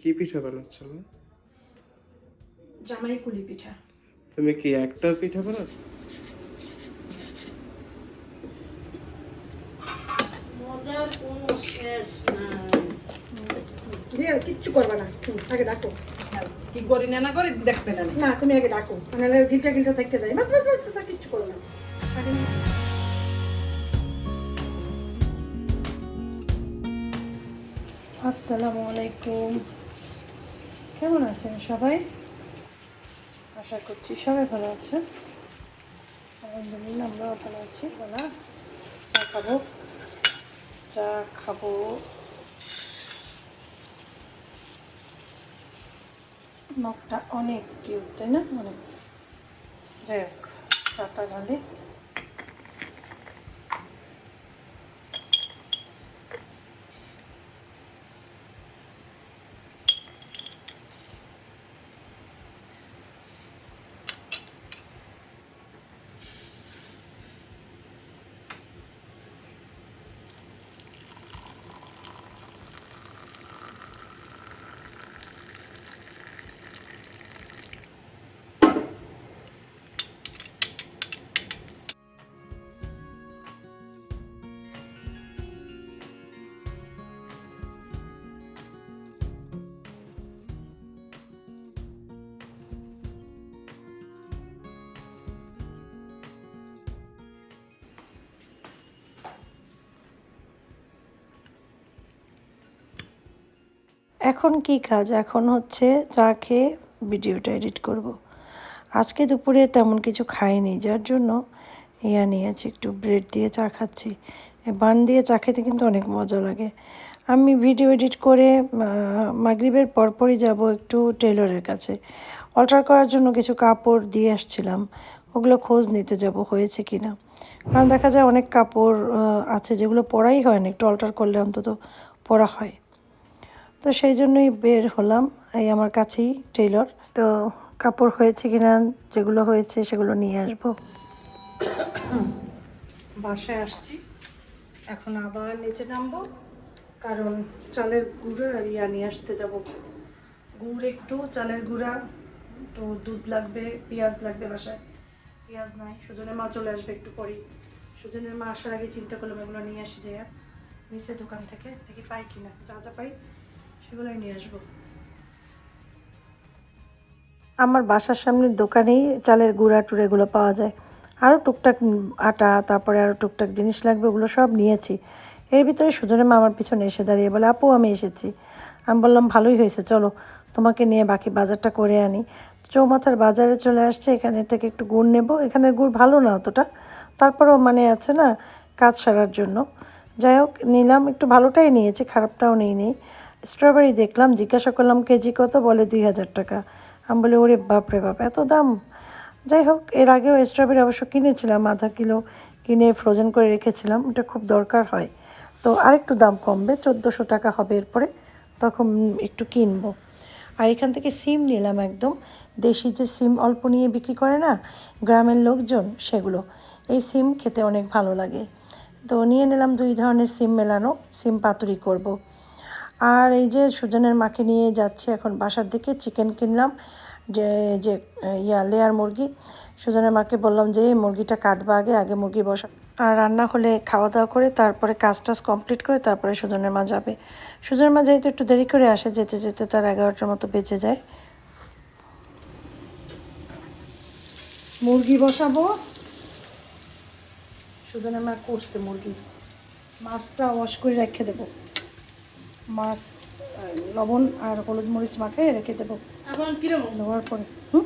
কি পিঠা বানাচ্ছ? জামাই কুলি পিঠা। তুমি কি একটা পিঠা বানাও? মজার কোনো শেষ নাই। তুমি আর কিচ্ছু করবে না। আগে ডাকো। কি করি না না করি দেখবে না। না তুমি আগে ডাকো। নাহলে গিলটা গিলটা থাকতে যাই। বাস বাস বাস বাস, কিচ্ছু করো না। আগে না। আসসালামু আলাইকুম। কেমন আছেন সবাই? আশা করছি সবাই ভালো আছেন। আলহামদুলিল্লাহ, আমরাও ভালো আছি। বলা, চা খাব। চা খাব। নখটা অনেক কিউট তাই না? অনেক। যাই হোক, চাটা এখন কি কাজ? এখন হচ্ছে চা খেয়ে ভিডিওটা এডিট করব। আজকে দুপুরে তেমন কিছু খাইনি, যার জন্য ইয়া নিয়েছি, একটু ব্রেড দিয়ে চা খাচ্ছি। বান দিয়ে চা খেতে কিন্তু অনেক মজা লাগে। আমি ভিডিও এডিট করে মাগরিবের পরপরই যাব একটু টেলরের কাছে। অল্টার করার জন্য কিছু কাপড় দিয়ে আসছিলাম। ওগুলো খোঁজ নিতে যাব, হয়েছে কি না? কারণ দেখা যায় অনেক কাপড় আছে যেগুলো পরাই হয় না, একটু অল্টার করলে অন্তত পরা হয়। তো সেই জন্যই বের হলাম এই আমার কাছেই টেইলর। তো কাপড় হয়েছে কিনা, যেগুলো হয়েছে সেগুলো নিয়ে আসব। বাসায় আসছি। এখন আবার নিচে নামবো। কারণ চালের গুঁড়ো আর ইয়া নিয়ে আসতে যাব। গুড় একটু, চালের গুঁড়া। তো দুধ লাগবে, পেঁয়াজ লাগবে বাসায়। পেঁয়াজ নাই, সুজনের মা চলে আসবে একটু পরেই। সুজনের মা আসার আগে চিন্তা করলাম এগুলো নিয়ে আসি যে নিচে দোকান থেকে দেখি পাই কিনা। যা যা পাই নিয়ে আসব। আমার বাসার সামনের দোকানেই চালের গুঁড়া টুড়েগুলো পাওয়া যায়। আরও টুকটাক আটা, তারপরে আরও টুকটাক জিনিস লাগবে, ওগুলো সব নিয়েছি। এর ভিতরে সুজনে মা আমার পিছনে এসে দাঁড়িয়ে বলে, আপু, আমি এসেছি। আমি বললাম, ভালোই হয়েছে, চলো, তোমাকে নিয়ে বাকি বাজারটা করে আনি। চৌমাথার বাজারে চলে আসছে, এখানে থেকে একটু গুড় নেব। এখানের গুড় ভালো না অতটা। তারপরেও মানে আছে না, কাজ সারার জন্য। যাই হোক, নিলাম, একটু ভালোটাই নিয়েছি, খারাপটাও নেই নেই। স্ট্রবেরি দেখলাম, জিজ্ঞাসা করলাম, কেজি কত? বলে, দুই হাজার টাকা। আমি বলি, ওরে বাপরে বাপ, এত দাম? যাই হোক, এর আগেও স্ট্রবেরি অবশ্য কিনেছিলাম, আধা কিলো কিনে ফ্রোজেন করে রেখেছিলাম, এটা খুব দরকার হয়। তো আরেকটু দাম কমবে, চোদ্দোশো টাকা হবে এরপরে, তখন একটু কিনবো। আর এখান থেকে সিম নিলাম একদম, দেশি যে সিম অল্প নিয়ে বিক্রি করে না, গ্রামের লোকজন, সেগুলো। এই সিম খেতে অনেক ভালো লাগে। তো নিয়ে নিলাম দুই ধরনের সিম মেলানো, সিম পাতুরি করব। আর এই যে সুজনের মাকে নিয়ে যাচ্ছি এখন বাসার দিকে চিকেন কিনলাম, যে যে, ইয়া লেয়ার মুরগি। সুজনের মাকে বললাম যে মুরগিটা কাটবা আগে আগে মুরগি বসা। আর রান্না হলে খাওয়া দাওয়া করে, তারপরে কাজ টাজ কমপ্লিট করে, তারপরে সুজনের মা যাবে। সুজনের মা যেহেতু একটু দেরি করে আসে, যেতে যেতে তার এগারোটার মতো বেঁচে যায়। মুরগি বসাবো। সুজনের মা করছে মুরগি। মাছটা ওয়াশ করে রেখে দেবো। মাছ লবণ আর হলুদ মরিচ মাখে রেখে দেবো। দেওয়ার পরে। হুম?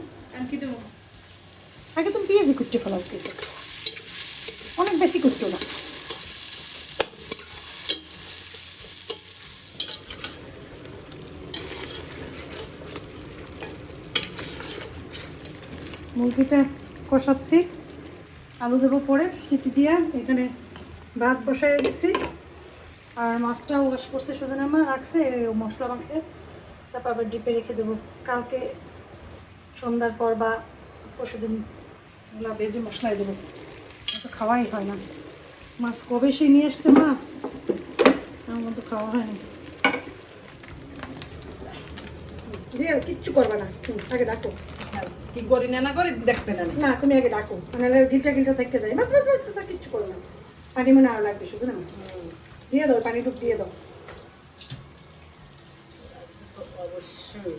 আগে তুমি পেঁয়াজি কুটতে ফেলাও কিছু অনেক বেশি কুটতো না। মুরগিটা কষাচ্ছি। আলু দেবো পরে সিটি দিয়ে। এখানে ভাত বসাই দিছি। আর মাছটা ওয়াশ করছে সুজনের মা রাখছে মশলা মাখে তারপর আবার ডিপে রেখে দেবো। কালকে সন্ধ্যার পর বা পরশুদিন এগুলো বেজে মশলায় দেবো। তো খাওয়াই হয় না। মাছ কবে সে নিয়ে এসছে মাছ? আমার মতো খাওয়া হয়নি দিয়ে কিচ্ছু করবে না। আগে ডাকো। কি করি না না করি দেখবে না না। তুমি আগে ডাকো। নাহলে গিলটা গিলটা থাকতে যাই। বাস বাস বাস বাস, কিচ্ছু করবে না। পানি মনে আরও লাগবে শুধু না দিয়ে দাও পানি টুক দিয়ে দাও। অবশ্যই।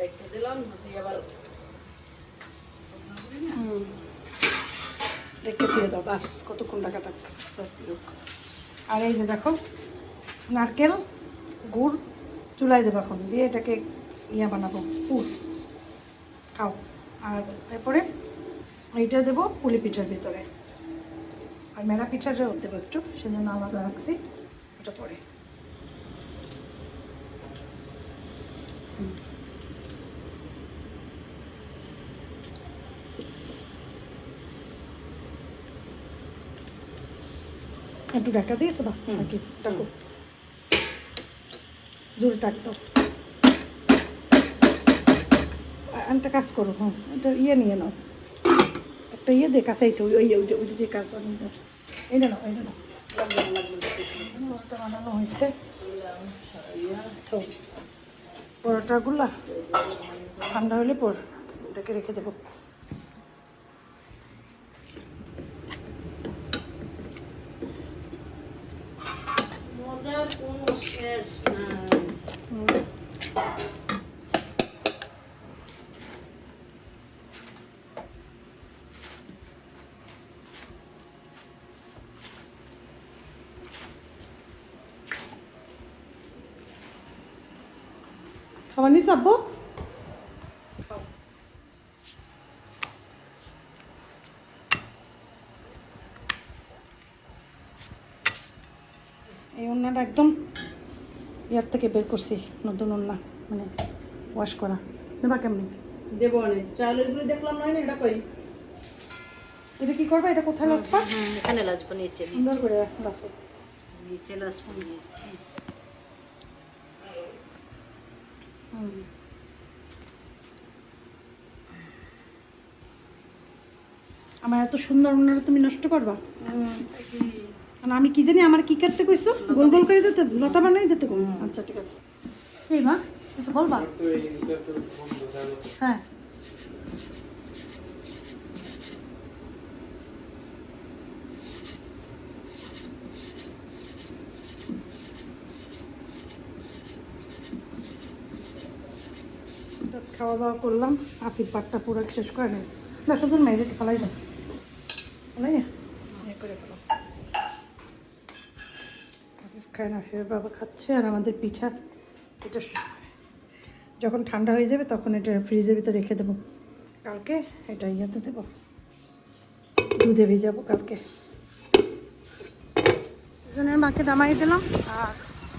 রেখে দিলাম যদি আবার রেখে দিয়ে দাও বাস কতক্ষণ টাকা থাক আস্তে আস্তে আর এই যে দেখো নারকেল গুড় চুলাই দেবো এখন দিয়ে এটাকে ইয়া বানাবো পুর। খাও। আর এরপরে এইটা দেবো পুলি পিঠার ভিতরে। আর মেলা পিঠাটাও দেবো একটু সেজন্য আলাদা রাখছি ওটা পরে। একটু ঢাকা দিয়েছ বা? নাকি? ডাকো। জোরে দাও। একটা কাজ করো হ্যাঁ একটা ইয়ে নিয়ে নাও। একটা ইয়ে দে কাছে ওই ওই ওই ওই যে কাজ আমি এইটা নাও এইটা নাও। বানানো হয়েছে। তো পরোটাগুলা ঠান্ডা হলে পর ওটাকে রেখে দেবো। মজার কোনো শেষ নাই। খাবার নিস আব্বু এই ওড়নাটা একদম ইয়ার থেকে বের করছি নতুন ওড়না মানে ওয়াশ করা। নেবা কেমনি? দেবো অনেক। চাউলেরগুলো দেখলাম নয় না এটা কই? এটা কি করবা? এটা কোথায় লাসবা? হ্যাঁ এখানে লাজবো নিচে সুন্দর করে লাসো। নিচে লাজবো নিচে হুম। আমার এত সুন্দর ওনারা তুমি নষ্ট করবা? মানে আমি কি জানি আমার কি কাটতে কইছো? গোল গোল করে দিতে লতা বানাই দিতে কম আচ্ছা ঠিক আছে। এই মা কিছু বলবা। হ্যাঁ। খাওয়া দাওয়া করলাম আপির পাটটা পুরো শেষ করে নেই। না, শুধু মেরে ফেলাই ফেলাই না ইয়ে করে ফেলো খায় না আফিফের বাবা খাচ্ছে, আর আমাদের পিঠা, এটা যখন ঠান্ডা হয়ে যাবে, তখন এটা ফ্রিজের ভিতরে রেখে দেবো। কালকে এটা ইয়েতে দেবো। দুধে ভিজাবো কালকে। দুজনের মাকে নামাই দিলাম, আর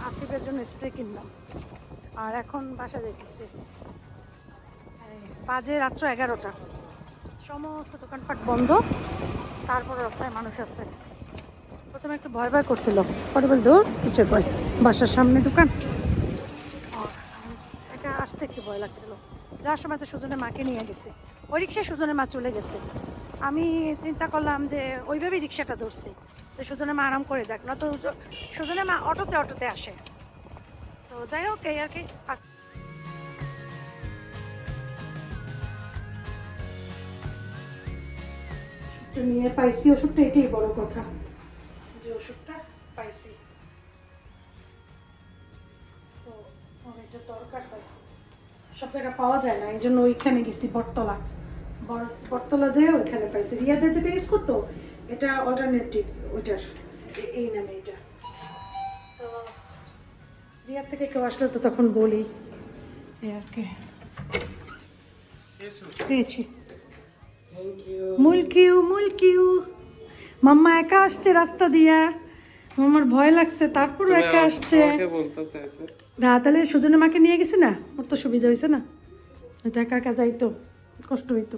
আফিফের জন্য স্প্রে কিনলাম। আর এখন বাসা যেতেছি বাজে রাত্র এগারোটা। সমস্ত দোকানপাট বন্ধ। তারপর রাস্তায় মানুষ আছে। প্রথমে একটু ভয় ভয় করছিল। পরে বল দূর কিসের ভয়, বাসার সামনে দোকান? একা আসতে একটু ভয় লাগছিল। যাওয়ার সময় তো সুজনের মাকে নিয়ে গেছে। ওই রিক্সায় সুজনের মা চলে গেছে। আমি চিন্তা করলাম যে, ওইভাবেই রিক্সাটা ধরছি। তো সুজনের মা আরাম করে দেখ না তো সুজনের মা অটোতে অটোতে আসে। তো যাই হোক, এই আর কি। নিয়ে পাইছি ওষুধটা এটাই বড় কথা। যে ওষুধটা পাইছি। তো দরকার হয়। সব জায়গায় পাওয়া যায় না এই জন্য ওইখানে গেছি বটতলা। বটতলা যেয়ে ওইখানে পাইছি। রিয়াদে যেটা ইউজ করতো এটা অল্টারনেটিভ ওইটার। এই নামে এটা। তো রিয়াদ থেকে কেউ আসলে তো তখন বলি। এই আর কি? পেয়েছি. মুলকিউ মুলকিউ মাম্মা একা আসছে রাস্তা দিয়া। আমার ভয় লাগছে তারপরও একা আসছে। না তাহলে সুজনের মাকে নিয়ে গেছে না? ওর তো সুবিধা হয়েছে না? এটা একা একা যাইতো কষ্ট হইতো।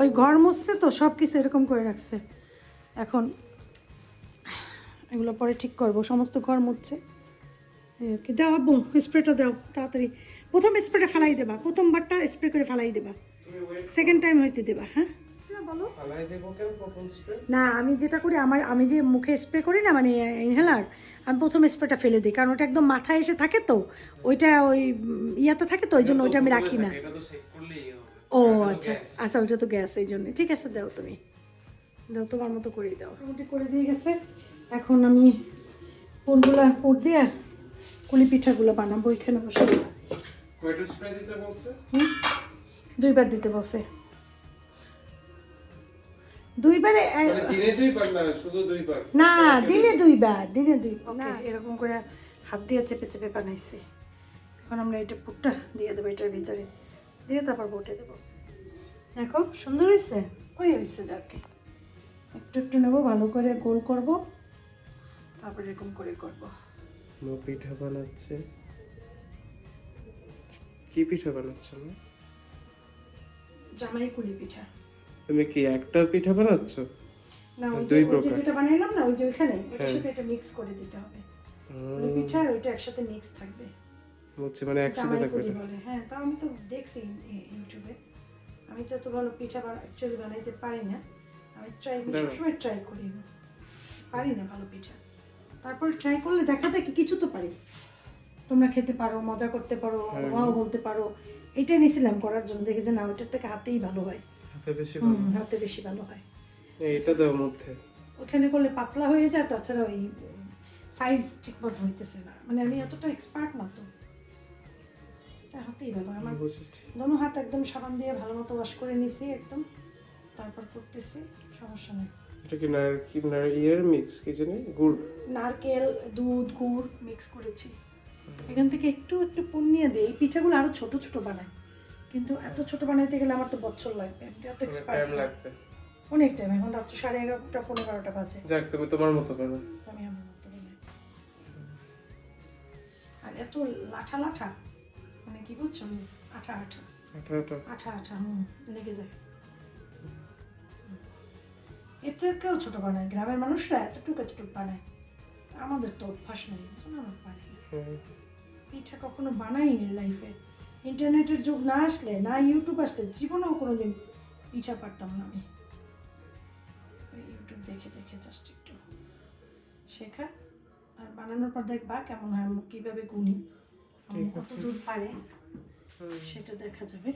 ওই ঘর মুছছে তো সব কিছু এরকম করে রাখছে। এখন এগুলো পরে ঠিক করব সমস্ত ঘর মুছছে। কি দাও আব্বু স্প্রেটা দাও তাড়াতাড়ি। প্রথম স্প্রেটা ফেলাই দেবা প্রথমবারটা স্প্রে করে ফেলাই দেবা। সেকেন্ড টাইম হইতে দেবা হ্যাঁ? বলো? না আমি যেটা করি আমার আমি যে মুখে স্প্রে করি না মানে ইনহেলার আমি প্রথম স্প্রেটা ফেলে দিই কারণ ওটা একদম মাথায় এসে থাকে তো। ওইটা ওই ইয়াতে থাকে তো ওই জন্য ওইটা আমি রাখি না। ও আচ্ছা আচ্ছা ওইটা তো গ্যাস এই জন্য ঠিক আছে দাও তুমি। দাও তোমার মতো করেই দাও। মোটামুটি করে দিয়ে গেছে। এখন আমি কোনগুলা পুর দিয়ে কুলি পিঠাগুলো বানাবো এখানে বসে। কয়টা স্প্রে দিতে বলছে? দুইবার দিতে বসে দুইবারে মানে দিনে দুইবার না শুধু দুইবার? না দিনে দুইবার দিনে দুই না। এরকম করে হাত দিয়ে চেপে চেপে বানাইছি। এখন আমরা এটা পুটটা দিয়ে দেবো এটার ভিতরে। দিয়ে তারপর বটে দেবো। দেখো সুন্দর হয়েছে ওই হয়েছে যাকে। একটু একটু নেব ভালো করে গোল করব। তারপর এরকম করে করব। মা পিঠা বানাচ্ছে। কি পিঠা বানাচ্ছ জামাই কুলি পিঠা। তুমি কি একটা পিঠা বানাচ্ছ? না ওই দুই প্রকার। যেটা বানাইলাম না ওই যে ওইটার হ্যাঁ। সাথে এটা মিক্স করে দিতে হবে। হুম, পিঠা আর ওইটা একসাথে মিক্স থাকবে। বুঝছি মানে একসাথে থাকবে এটা। হ্যাঁ তাও আমি তো দেখছি ইউটিউবে। আমি ভালো পিঠা অ্যাকচুয়ালি বানাইতে পারি না আমি ট্রাই করি সবসময় ট্রাই করি। পারি না ভালো পিঠা। তারপর ট্রাই করলে দেখা যায় কি কিছু তো পারি। তোমরা খেতে পারো মজা করতে পারো হ্যাঁ। ওয়াও বলতে পারো। এইটাই নিয়েছিলাম করার জন্য দেখি যে না ওইটার থেকে হাতেই ভালো হয়। হাতে বেশি ভালো। হাতে বেশি ভালো হয়। এইটা দাও মধ্যে। ওখানে করলে পাতলা হয়ে যায় তাছাড়া ওই সাইজ ঠিক মতো হইতেছে না। মানে আমি এতটা এক্সপার্ট না তো। হাতেই ভালো। আমার দোনো হাত একদম সাবান দিয়ে ভালো মতো ওয়াশ করে নিছি একদম। তারপর করতেছি সমস্যা নেই। এটা কি নার কি নার ইয়ের মিক্স কি জানি? গুড়? নারকেল দুধ গুড় মিক্স করেছি। এখান থেকে একটু একটু পুন নিয়ে দিই। এই পিঠাগুলো আরও ছোট ছোট বানাই। কিন্তু এত ছোট বানাইতে গেলে আমার তো বছর লাগবে আমি এত এক্সপার্ট লাগবে। অনেক টাইম এখন রাত্র সাড়ে এগারোটা পনেরো বারোটা বাজে। যাক তুমি তোমার মতো করো। আমি আমার মতো বানাই আর এত লাঠা লাঠা মানে কি বুঝছ? আঠা আঠা। আঠা আঠা। হুম লেগে যায়। এর থেকেও ছোট বানায় গ্রামের মানুষরা এতটুকু এতটুকু বানায়। আমাদের তো অভ্যাস নেই এখন আমরা পারি পিঠা কখনো বানাইনি লাইফে ইন্টারনেটের যুগ না আসলে না ইউটিউব আসলে জীবনেও কোনোদিন পিঠা পারতাম না আমি। ওই ইউটিউব দেখে দেখে জাস্ট একটু শেখা। আর বানানোর পর দেখবা কেমন হয় কীভাবে গুনি কতদূর কত দূর পারে সেটা দেখা যাবে।